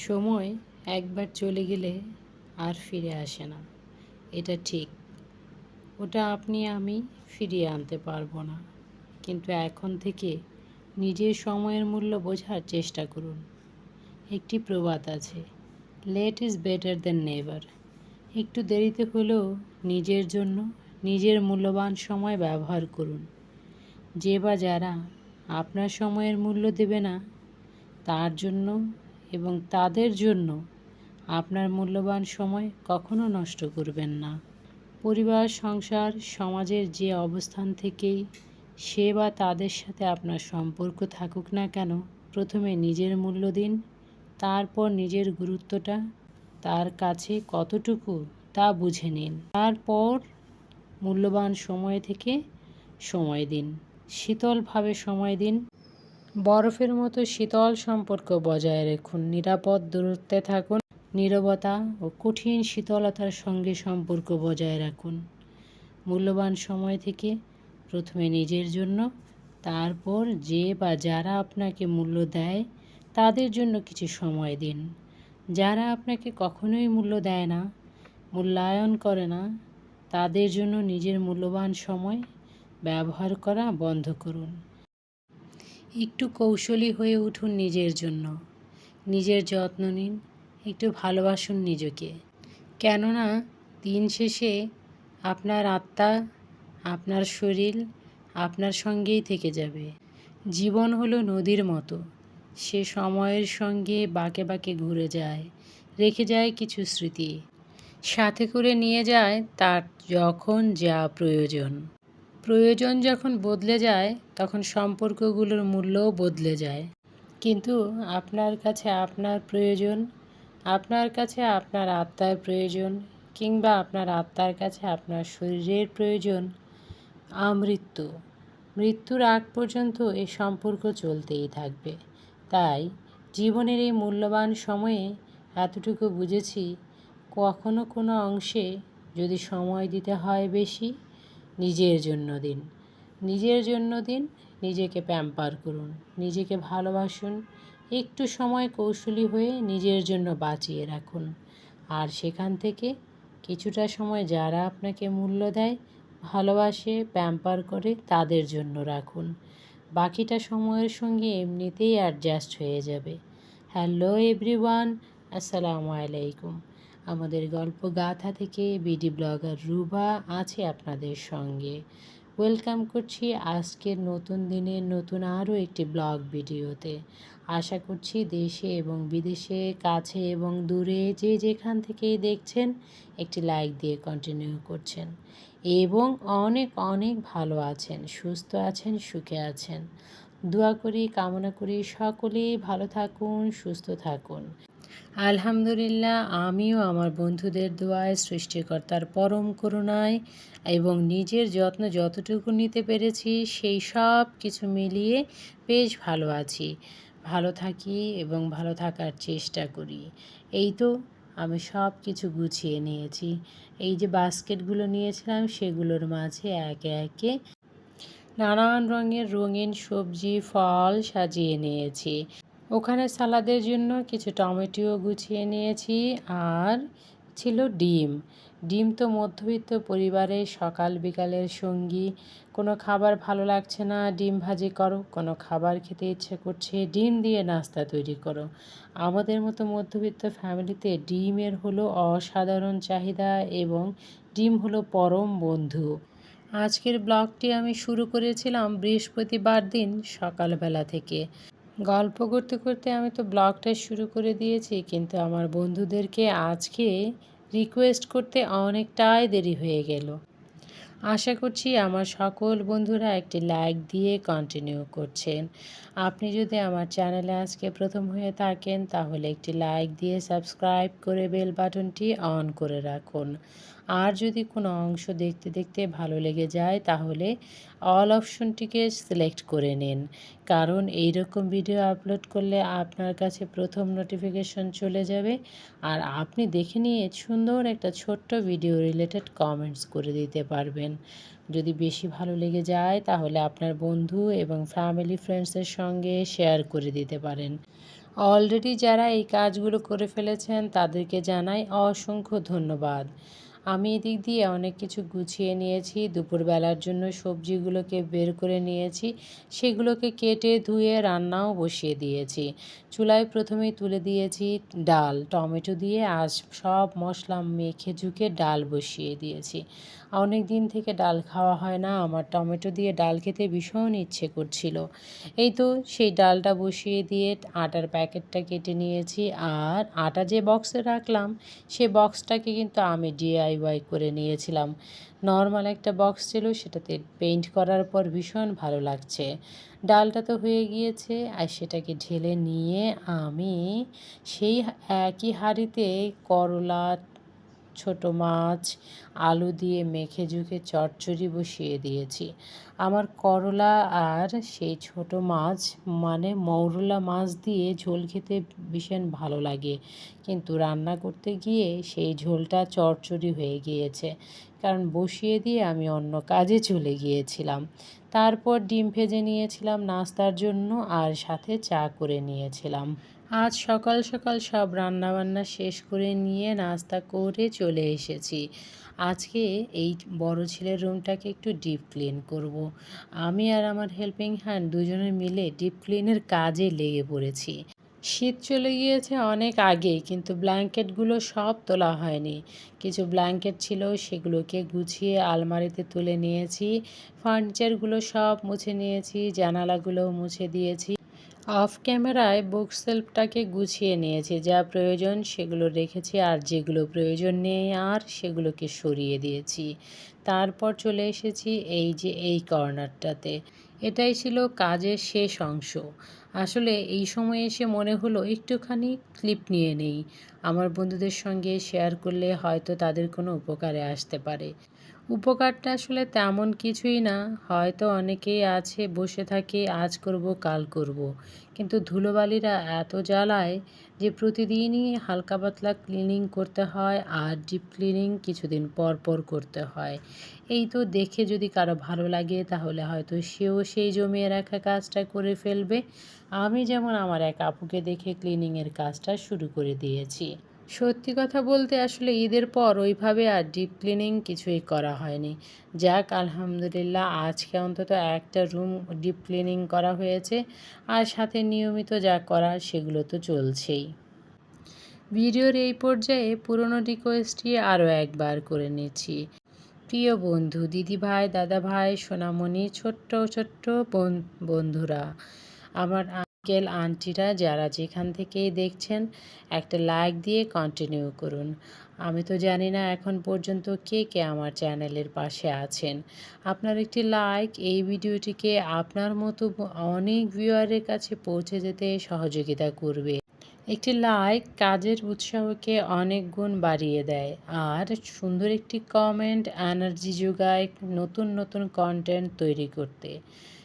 সময় একবার চলে গেলে আর ফিরে আসে না। এটা ঠিক। ওটা আপনি, আমি ফিরিয়ে আনতে পারব না। কিন্তু এখন থেকে নিজের সময়ের মূল্য বোঝার চেষ্টা করুন। একটি প্রবাদ আছে late is better than never একটু দেরিতে হলেও নিজের জন্য নিজের মূল্যবান সময় ব্যবহার করুন। যে বা যারা আপনার সময়ের মূল্য দেবে না, তার জন্য এবং তাদের জন্য আপনার মূল্যবান সময় কখনো নষ্ট করবেন না। পরিবার, সংসার, সমাজের যে অবস্থান থেকেই সে বা তাদের সাথে আপনার সম্পর্ক থাকুক না কেন, প্রথমে নিজের মূল্য দিন, তারপর নিজের গুরুত্বটা, তার কাছে কতটুকু তা বুঝে নিন। তারপর মূল্যবান সময় থেকে সময় দিন। শীতলভাবে সময় দিন। বরফের মতো শীতল সম্পর্ক বজায় রাখুন। নিরাপদ দূরত্বে থাকুন। নীরবতা ও কঠিন শীতলতার সঙ্গে সম্পর্ক বজায় রাখুন। মূল্যবান সময় থেকে প্রথমে নিজের জন্য, তারপর যে বা যারা আপনাকে মূল্য দেয়, তাদের জন্য কিছু সময় দিন। যারা আপনাকে কখনোই মূল্য দেয় না, মূল্যায়ন করে না, তাদের জন্য নিজের মূল্যবান সময় ব্যবহার করা বন্ধ করুন। একটু কৌশলী হয়ে উঠুন নিজের জন্য। নিজের যত্ন নিন, একটু ভালোবাসুন নিজেকে। কেননা, দিন শেষে আপনার আত্মা, আপনার শরীর আপনার সঙ্গেই থেকে যাবে। জীবন হলো নদীর মতো। সে সময়ের সঙ্গে বাঁকে বাঁকে ঘুরে যায়, রেখে যায় কিছু স্মৃতি। সাথে করে নিয়ে যায় তার যখন যা প্রয়োজন। প্রয়োজন যখন বদলে যায়, তখন সম্পর্কগুলোর মূল্যও বদলে যায়। কিন্তু আপনার কাছে আপনার প্রয়োজন, আপনার কাছে আপনার আত্মার প্রয়োজন কিংবা আপনার আত্মার কাছে আপনার শরীরের প্রয়োজন, আমৃত্যু। মৃত্যুর আগ পর্যন্ত এই সম্পর্ক চলতেই থাকবে। তাই জীবনের এই মূল্যবান সময়ে এতটুকু বুঝেছি, কখনো কোনো অংশে যদি সময় দিতে হয় বেশি নিজের জন্য দিন। নিজের জন্য দিন, নিজেকে প্যাম্পার করুন, নিজেকে ভালোবাসুন, একটু সময় কৌশলী হয়ে নিজের জন্য বাঁচিয়ে রাখুন। আর সেখান থেকে কিছুটা সময় যারা আপনাকে মূল্য দেয়, ভালোবাসে প্যাম্পার করে, তাদের জন্য রাখুন। বাকিটা সময়ের সঙ্গে এমনিতেই অ্যাডজাস্ট হয়ে যাবে। হ্যালো এভরিওয়ান আসসালামু আলাইকুম। আমাদের গল্প গাথা থেকে বিডি ব্লগার রুবা আছে আপনাদের সঙ্গে। ওয়েলকাম করছি আজকের নতুন দিনের নতুন আরও একটি ব্লগ ভিডিওতে। আশা করছি দেশে এবং বিদেশে, কাছে এবং দূরে যে যেখান থেকেই দেখছেন, একটি লাইক দিয়ে কন্টিনিউ করছেন। এবং অনেক অনেক ভালো আছেন, সুস্থ আছেন, সুখে আছেন। দোয়া করি, কামনা করি সকলেই ভালো থাকুন, সুস্থ থাকুন। আলহামদুলিল্লাহ, আমিও আমার বন্ধুদের দোয়ায়, সৃষ্টিকর্তার পরম করুণায় এবং নিজের যত্ন যতটুকু নিতে পেরেছি, সেই সব কিছু মিলিয়ে বেশ ভালো আছি। ভালো থাকি এবং ভালো থাকার চেষ্টা করি। এই তো আমি সব কিছু গুছিয়ে নিয়েছি। এই যে বাস্কেটগুলো নিয়েছিলাম, সেগুলোর মাঝে একে একে নানান রঙের রঙিন সবজি, ফল সাজিয়ে নিয়েছি। ওখানে সালাদের জন্য কিছু টমেটোও গুছিয়ে নিয়েছি আর ছিল ডিম। ডিম তো মধ্যবিত্ত পরিবারের সকাল বিকালের সঙ্গী। কোনো খাবার ভালো লাগছে না, ডিম ভাজি করো। কোনো খাবার খেতে ইচ্ছে করছে, ডিম দিয়ে নাস্তা তৈরি করো। আমাদের মতো মধ্যবিত্ত ফ্যামিলিতে ডিমের হলো অসাধারণ চাহিদা এবং ডিম হলো পরম বন্ধু। আজকের ব্লগটি আমি শুরু করেছিলাম বৃহস্পতিবার দিন সকালবেলা থেকে। গল্প করতে করতে আমি তো ব্লগটা শুরু করে দিয়েছি, কিন্তু আমার বন্ধুদেরকে আজকে রিকোয়েস্ট করতে অনেকটাই দেরি হয়ে গেল। আশা করছি আমার সকল বন্ধুরা একটি লাইক দিয়ে কন্টিনিউ করছেন। আপনি যদি আমার চ্যানেলে আজকে প্রথম হয়ে থাকেন, তাহলে একটি লাইক দিয়ে সাবস্ক্রাইব করে বেল বাটনটি অন করে রাখুন। আর যদি কোনো অংশ দেখতে দেখতে ভালো লেগে যায়, তাহলে অল অপশনটিকে সিলেক্ট করে নিন। কারণ এই রকম ভিডিও আপলোড করলে আপনার কাছে প্রথম নোটিফিকেশন চলে যাবে আর আপনি দেখে নিয়ে সুন্দর একটা ছোট্ট ভিডিও রিলেটেড কমেন্টস করে দিতে পারবেন। যদি বেশি ভালো লেগে যায়, তাহলে আপনার বন্ধু এবং ফ্যামিলি ফ্রেন্ডসের সঙ্গে শেয়ার করে দিতে পারেন। অলরেডি যারা এই কাজগুলো করে ফেলেছেন, তাদেরকে জানাই অসংখ্য ধন্যবাদ। আমি এদিক দিয়ে অনেক কিছু গুছিয়ে নিয়েছি। দুপুরবেলার জন্য সবজিগুলোকে বের করে নিয়েছি। সেগুলোকে কেটে ধুয়ে রান্নাও বসিয়ে দিয়েছি। চুলায় প্রথমেই তুলে দিয়েছি ডাল, টমেটো দিয়ে আজ সব মশলা মেখে ঝুঁকে ডাল বসিয়ে দিয়েছি। অনেক দিন থেকে ডাল খাওয়া হয় না। আমার টমেটো দিয়ে ডাল খেতে ভীষণ ইচ্ছে করছিল। এই তো সেই ডালটা বসিয়ে দিয়ে আটার প্যাকেটটা কেটে নিয়েছি আর আটা যে বক্সে রাখলাম, সে বক্সটাকে কিন্তু আমি ডিআইওয়াই করে নিয়েছিলাম। নর্মাল একটা বক্স ছিল, সেটাতে পেইন্ট করার পর ভীষণ ভালো লাগছে। ডালটা তো হয়ে গিয়েছে আর সেটাকে ঢেলে নিয়ে আমি সেই একই হাঁড়িতে করলা ছোট মাছ, আলু দিয়ে মেখে ঝুঁকে চচ্চড়ি বসিয়ে দিয়েছি। আমার করলা আর সেই ছোট মাছ মানে মৌরলা মাছ দিয়ে ঝোল খেতে ভীষণ ভালো লাগে। কিন্তু রান্না করতে গিয়ে সেই ঝোলটা চচ্চড়ি হয়ে গিয়েছে। কারণ বসিয়ে দিয়ে আমি অন্য কাজে চলে গিয়েছিলাম। তারপর ডিম ভেজে নিয়েছিলাম নাস্তার জন্য আর সাথে চা করে নিয়েছিলাম। আজ সকাল সকাল সব রান্নাবান্না শেষ করে নিয়ে নাস্তা করে চলে এসেছি। আজকে এই বড় ছেলের রুমটাকে একটু ডিপ ক্লিন করব। আমি আর আমার হেল্পিং হ্যান্ড দুজনে মিলে ডিপ ক্লিনের কাজে লেগে পড়েছি। শীত চলে গিয়েছে অনেক আগে, কিন্তু ব্ল্যাঙ্কেটগুলো সব তোলা হয়নি। কিছু ব্ল্যাঙ্কেট ছিল, সেগুলোকে গুছিয়ে আলমারিতে তুলে নিয়েছি। ফার্নিচারগুলো সব মুছে নিয়েছি, জানালাগুলোও মুছে দিয়েছি। অফ ক্যামেরায় বুক সেলফটাকে গুছিয়ে নিয়েছি, যা প্রয়োজন সেগুলো রেখেছি, আর যেগুলো প্রয়োজন নেই আর সেগুলোকে সরিয়ে দিয়েছি। তারপর চলে এসেছি এই যে এই কর্নারটাতে। এটাই ছিল কাজের শেষ অংশ। আসলে এই সময় এসে মনে হলো একটুখানি ক্লিপ নিয়ে নেই। আমার বন্ধুদের সঙ্গে শেয়ার করলে হয়তো তাদের কোনো উপকারে আসতে পারে। উপকারটা আসলে তেমন কিছুই না। হয়তো অনেকেই আছে, বসে থাকে, আজ করব, কাল করব। কিন্তু ধুলোবালিরা এত জ্বালায় যে প্রতিদিনই হালকা পাতলা ক্লিনিং করতে হয় আর ডিপ ক্লিনিং কিছুদিন পর পর করতে হয়। এই তো দেখে যদি কারও ভালো লাগে তাহলে হয়তো সেও সেই জমিয়ে রাখা কাজটা করে ফেলবে। আমি যেমন আমার এক আপুকে দেখে ক্লিনিংয়ের কাজটা শুরু করে দিয়েছি। সত্যি কথা বলতে আসলে ঈদের পর ওইভাবে আর ডিপ ক্লিনিং কিছুই করা হয়নি। যাক, আলহামদুলিল্লাহ, আজকে অন্তত একটা রুম ডিপ ক্লিনিং করা হয়েছে আর সাথে নিয়মিত যা করা সেগুলো তো চলছেই। ভিডিওর এই পর্যায়ে পুরনো রিকোয়েস্টটি আরও একবার করে নিচ্ছি। প্রিয় বন্ধু দিদি ভাই দাদা ভাই সোনামণি, ছোট্ট ছোট্ট বন্ধুরা, আমার আঙ্কেল আন্টিরা যারা যেখান থেকেই দেখছেন, একটা লাইক দিয়ে কন্টিনিউ করুন। আমি তো জানি না এখন পর্যন্ত কে কে আমার চ্যানেলের পাশে আছেন। আপনার একটি লাইক এই ভিডিওটিকে আপনার মতো অনেক ভিউয়ারের কাছে পৌঁছে যেতে সহযোগিতা করবে। একটি লাইক কাজের উৎসাহকে অনেক গুণ বাড়িয়ে দেয়। আর সুন্দর একটি কমেন্ট এনার্জি যোগায় নতুন নতুন কন্টেন্ট তৈরি করতে।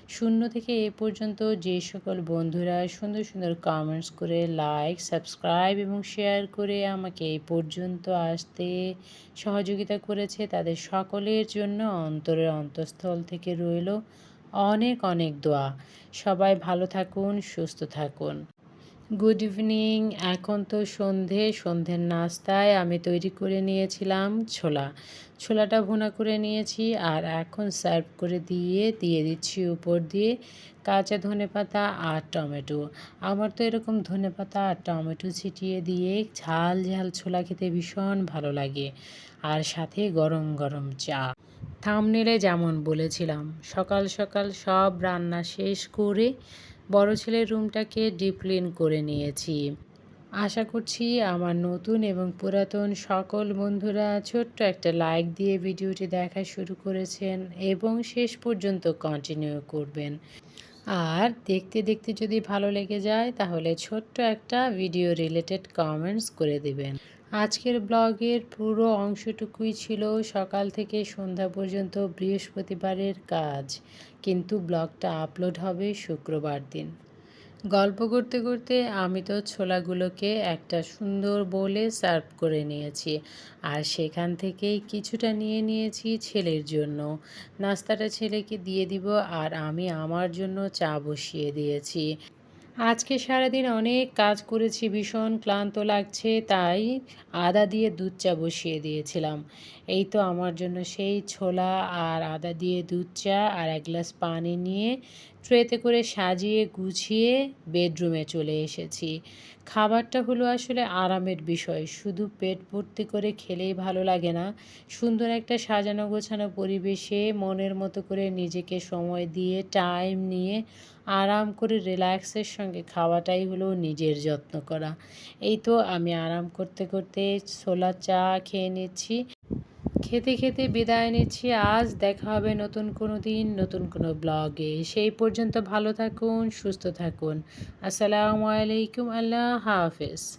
শূন্য থেকে এ পর্যন্ত যে সকল বন্ধুরা সুন্দর সুন্দর কমেন্টস করে লাইক সাবস্ক্রাইব এবং শেয়ার করে আমাকে এই পর্যন্ত আসতে সহযোগিতা করেছে, তাদের সকলের জন্য অন্তরের অন্তঃস্থল থেকে রইল অনেক অনেক দোয়া। সবাই ভালো থাকুন, সুস্থ থাকুন। গুড ইভিনিং এখন তো সন্ধে, সন্ধ্যের নাস্তায় আমি তৈরি করে নিয়েছিলাম ছোলা। ছোলাটা ভুনা করে নিয়েছি আর এখন সার্ভ করে দিয়ে দিয়ে দিচ্ছি উপর দিয়ে কাঁচা ধনে পাতা আর টমেটো। আমার তো এরকম ধনে পাতা আর টমেটো ছিটিয়ে দিয়ে ঝাল ঝাল ছোলা খেতে ভীষণ ভালো লাগে। আর সাথে গরম গরম চা। থামনেলে যেমন বলেছিলাম, সকাল সকাল সব রান্না শেষ করে বড় ছেলের রুমটাকে ডিপ ক্লিন করে নিয়েছি। আশা করছি আমার নতুন এবং পুরাতন সকল বন্ধুরা ছোট্ট একটা লাইক দিয়ে ভিডিওটি দেখা শুরু করেছেন এবং শেষ পর্যন্ত কন্টিনিউ করবেন। আর দেখতে দেখতে যদি ভালো লেগে যায়, তাহলে ছোট্ট একটা ভিডিও রিলেটেড কমেন্টস করে দেবেন। আজকের ব্লগের পুরো অংশটুকুই ছিল সকাল থেকে সন্ধ্যা পর্যন্ত বৃহস্পতিবারের কাজ, কিন্তু ব্লগটা আপলোড হবে শুক্রবার দিন। গল্প করতে করতে আমি তো ছোলাগুলোকে একটা সুন্দর বলে সার্ভ করে নিয়েছি, আর সেখান থেকেই কিছুটা নিয়ে নিয়েছি ছেলের জন্য। নাস্তাটা ছেলেকে দিয়ে দিব, আর আমি আমার জন্য চা বসিয়ে দিয়েছি। আজকে সারাদিন অনেক কাজ করেছি, ভীষণ ক্লান্ত লাগছে, তাই আদা দিয়ে দুধ চা বসিয়ে দিয়েছিলাম। এই তো আমার জন্য সেই ছোলা আর আদা দিয়ে দুধ চা আর এক গ্লাস পানি নিয়ে ট্রেতে করে সাজিয়ে গুছিয়ে বেডরুমে চলে এসেছি। খাবারটা হলো আসলে আরামের বিষয়। শুধু পেট ভর্তি করে খেলেই ভালো লাগে না। সুন্দর একটা সাজানো গোছানো পরিবেশে মনের মতো করে নিজেকে সময় দিয়ে টাইম নিয়ে আরাম করে রিল্যাক্সের সঙ্গে খাওয়াটাই হলো নিজের যত্ন করা। এই তো আমি আরাম করতে করতে ছোলা চা খেয়ে নিচ্ছি। খেতে খেতে বিদায় নিচ্ছি। আজ দেখা হবে নতুন কোনো দিন, নতুন কোনো ব্লগে। সেই পর্যন্ত ভালো থাকুন, সুস্থ থাকুন। আসসালামু আলাইকুম, আল্লাহ হাফেজ।